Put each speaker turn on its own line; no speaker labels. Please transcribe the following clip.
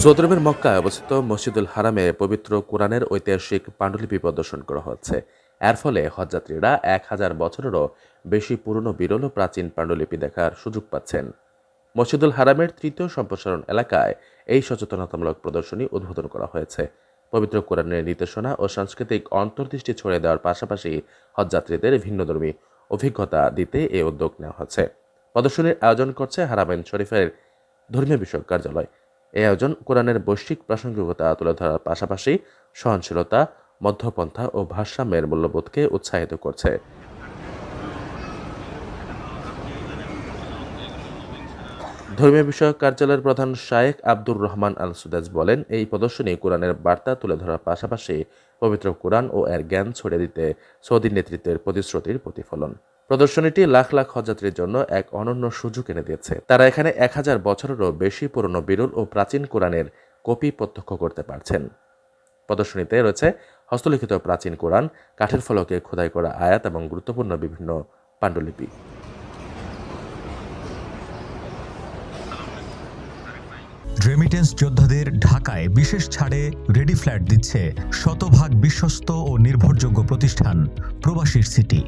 Saudi আরবের মক্কায় অবস্থিত মসজিদুল হারামে পবিত্র কোরআনের ঐতিহাসিক পাণ্ডুলিপি প্রদর্শন করা হচ্ছে। এর ফলে হজযাত্রীরা এক হাজার বছরেরও বেশি পুরনো বিরল ও প্রাচীন পাণ্ডুলিপি দেখার সুযোগ পাচ্ছেন। মসজিদুল হারামের তৃতীয় সম্প্রসারণ এলাকায় এই সচেতনতামূলক প্রদর্শনী উদ্বোধন করা হয়েছে। পবিত্র কোরআনের নির্দেশনা ও সাংস্কৃতিক অন্তর্দৃষ্টি ছড়িয়ে দেওয়ার পাশাপাশি হজযাত্রীদের ভিন্নধর্মী অভিজ্ঞতা দিতে এই উদ্যোগ নেওয়া হচ্ছে। প্রদর্শনীর আয়োজন করছে হারামেন শরীফের ধর্মীয় বিষয়ক কার্যালয়। এই আয়োজন কোরআনের বৈশ্বিক প্রাসঙ্গিকতা তুলে ধরার পাশাপাশি সহনশীলতা, মধ্যপন্থা ও ভারসাম্যের মূল্যবোধকে উৎসাহিত করছে। ধর্মীয় বিষয়ক কার্যালয়ের প্রধান শায়েখ আব্দুর রহমান আল সুদাজ বলেন, এই প্রদর্শনী কোরআনের বার্তা তুলে ধরার পাশাপাশি পবিত্র কোরআন ও এর জ্ঞান ছড়িয়ে দিতে সৌদি নেতৃত্বের প্রতিশ্রুতির প্রতিফলন। প্রদর্শনীটি লাখ লাখ হজযাত্রীর জন্য এক অনন্য সুযোগ এনে দিয়েছে। তারা এখানে এক হাজার বছরেরও বেশি পুরনো বিরল ও প্রাচীন কোরআনের কপি প্রত্যক্ষ করতে পারছেন। প্রদর্শনীতে রয়েছে হস্তলিখিত প্রাচীন কোরআন, কাঠের ফলকে খোদাই করা আয়াত এবং গুরুত্বপূর্ণ বিভিন্ন পাণ্ডুলিপি।
রেমিটেন্স যোদ্ধাদের ঢাকায় বিশেষ ছাড়ে রেডি ফ্ল্যাট দিচ্ছে শতভাগ বিশ্বস্ত ও নির্ভরযোগ্য প্রতিষ্ঠান, প্রবাসীর সিটি